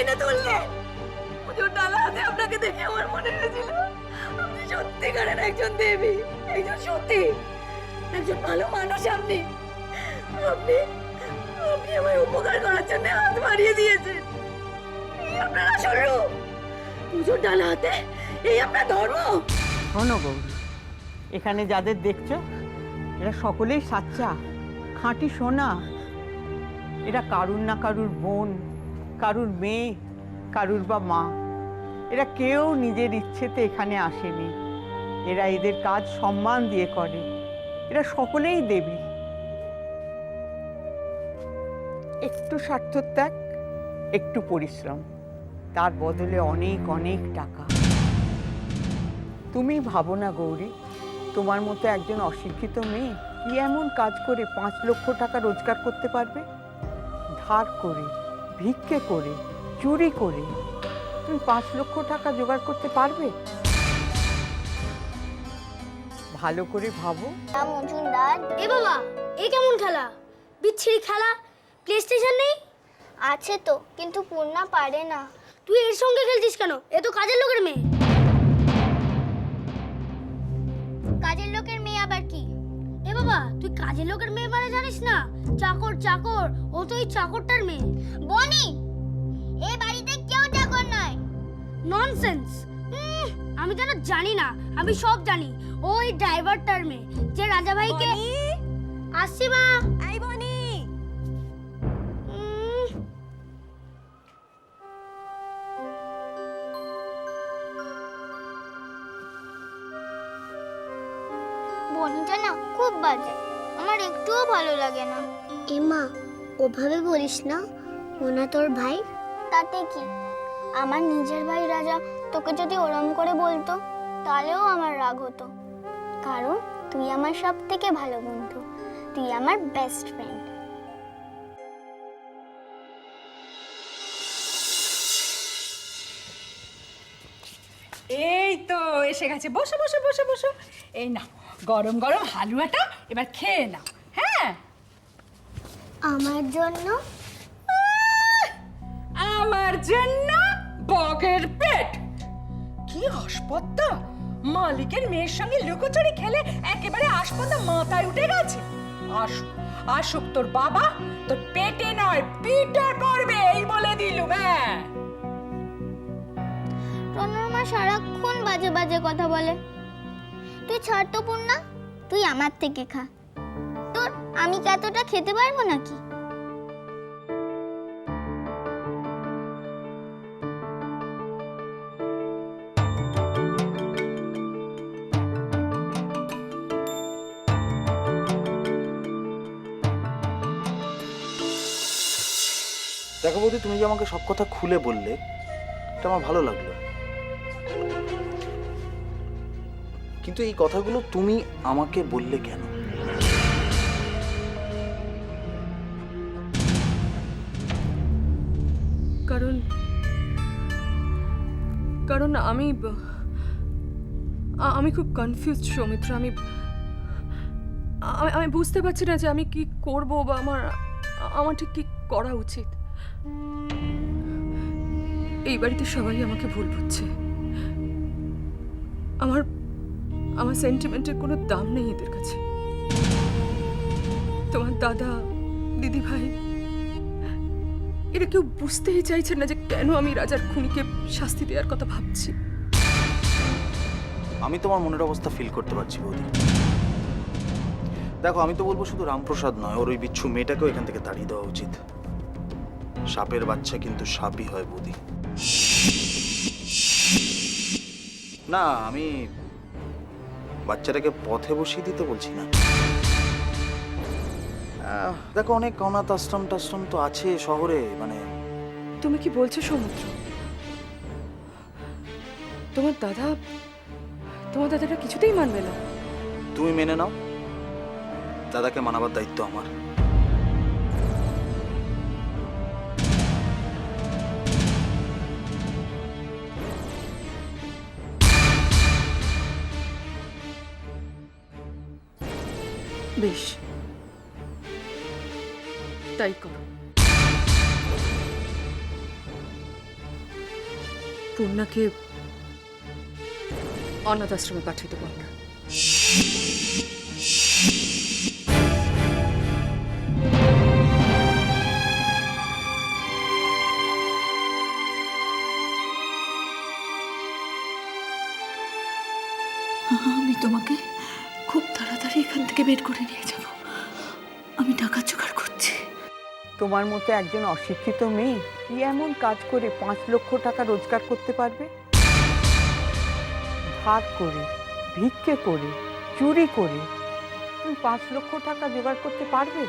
এনে তুললেন পুজোর ডালা হাতে আপনাকে দেখে আমার মনে হয়েছিল, আপনি সত্যিকারের একজন দেবী, একজন সত্যি একজন ভালো মানুষ আপনি। আপনি আপনি আমায় উপকার করার জন্য হাত বাড়িয়ে দিয়েছেন। আপনার আসল রূপ। পুজোর ডালা হাতে, এই আপনার ধর্ম। শোনো গৌরী এখানে যাদের দেখছ, এরা সকলেই সাচ্চা, খাঁটি সোনা। এরা কারুর না কারুর বোন কারুর মেয়ে, কারুর বা মা। এরা কেউ নিজের ইচ্ছেতে এখানে আসেনি। এরা এদের কাজ সম্মান দিয়ে করে। এরা সকলেই দেবী। একটু স্বার্থত্যাগ, একটু পরিশ্রম। তার বদলে অনেক অনেক টাকা। তুমি ভাবো না গৌরী, তোমার মতো একজন অশিক্ষিত মেয়ে কি এমন কাজ করে পাঁচ লক্ষ টাকা রোজগার করতে পারবে? ধার করে। ভিক্ষে করে চুরি করে। তুমি পাঁচ লক্ষ টাকা জোগাড় করতে পারবে? ভালো করে ভাবো। মজুমদার। এ বাবা এ কেমন খেলা? বিচ্ছিরি খেলা? প্লে স্টেশন নেই? আছে তো কিন্তু পূর্ণা পারে না। তুই এর সঙ্গে খেলছিস কেন? এ তো কাজের লোকের মেয়ে। কাজের লোকের মেয়ে আবার কি? এ বাবা তুই কাজের লোকের মেয়ে মানে জানিস না? চাকর চাকর ও তো এই চাকরটার মেয়ে। বনি এই বাড়িতে কেউ চাকর নয় ননসেন্স আমি যেন জানি না আমি সব জানি। ও এই ড্রাইভারটার মেয়ে যে রাজা ভাইকে আসছি মা। এই বনি। বনিটা না খুব বাজে। আমার একটুও ভালো লাগে না। এমা ওভাবে বলিস না। ওনা তোর ভাই? তাতে কি? আমার নিজের ভাই রাজা তোকে যদি ওরম করে বলতো তাহলেও আমার রাগ হতো। কারণ তুই আমার সব থেকে ভালো বন্ধু। তুই আমার বেস্ট ফ্রেন্ড এই তো এসে গেছে। বসো বসো বসো বসো। এই না গরম গরম হালুয়াটা এবার খেয়ে নাও। হ্যাঁ? আমার জন্য? আমার জন্য বগের পেট। কি আসপত্তা মালিকের মেয়ের সঙ্গে লুকোচুরি খেলে একেবারে আসপত্তা মাথায় উঠে গেছে। আসুক আসুক তোর বাবা তোর পেটে নয় পিঠে করবে এই বলে দিলুম হ্যাঁ। রনর মা সারাক্ষণ বাজে বাজে কথা বলে। তুই ছাড় তো পূর্ণা, তুই আমার থেকে খা। তোর আমি কি এতটা খেতে পারব নাকি? দেখো বৌদি, তুমি যে আমাকে সব কথা খুলে বললে, এটা আমার ভালো লাগল। কিন্তু এই কথাগুলো তুমি আমাকে বললে কেন? কারণ কারণ আমি আমি খুব কনফিউজড সৌমিত্র। আমি- আমি বুঝতে পারছি না যে আমি কি করব বা আমার আমার ঠিক কি করা উচিত। এই বাড়িতে সবাই আমাকে ভুল বুঝছে। আমার আমার সেন্টিমেন্টের কোনো দাম নেই এদের কাছে। তোমার দাদা, দিদি ভাই এটা কেউ বুঝতেই চাইছেন না যে কেন আমি রাজার খুনিকে শাস্তি দেওয়ার কথা ভাবছি। আমি তোমার মনের অবস্থা ফিল করতে পারছি, বৌদি। দেখো, আমি তো বলব শুধু রামপ্রসাদ নয়, ওর ওই বিচ্ছু মেয়েটাকেও এখান থেকে তাড়িয়ে দেওয়া উচিত। সাপের বাচ্চা কিন্তু সাপই হয়, বৌদি। না, আমি বাচ্চাটাকে পথে বসিয়ে দিতে বলছি না। আহ, দেখো অনেক অনাথ আশ্রম টাশ্রম তো আছে শহরে মানে তুমি কি বলছো সমুদ্র? তোমার দাদা তোমার দাদাটা কিছুতেই মানবে না। তুমি মেনে নাও। দাদাকে মানাবার দায়িত্ব আমার। বেশ। তাই করো। পূর্ণাকে অনাথ আশ্রমে পাঠিয়ে দেবো আমরা। এখান থেকে বের করে নিয়ে যাব। আমি টাকা জোগাড় করছি। তোমার মতো একজন অশিক্ষিত মেয়ে কি এমন কাজ করে পাঁচ লক্ষ টাকা রোজগার করতে পারবে? ধার করে, ভিক্ষে করে, চুরি করে, তুমি পাঁচ লক্ষ টাকা জোগাড় করতে পারবে?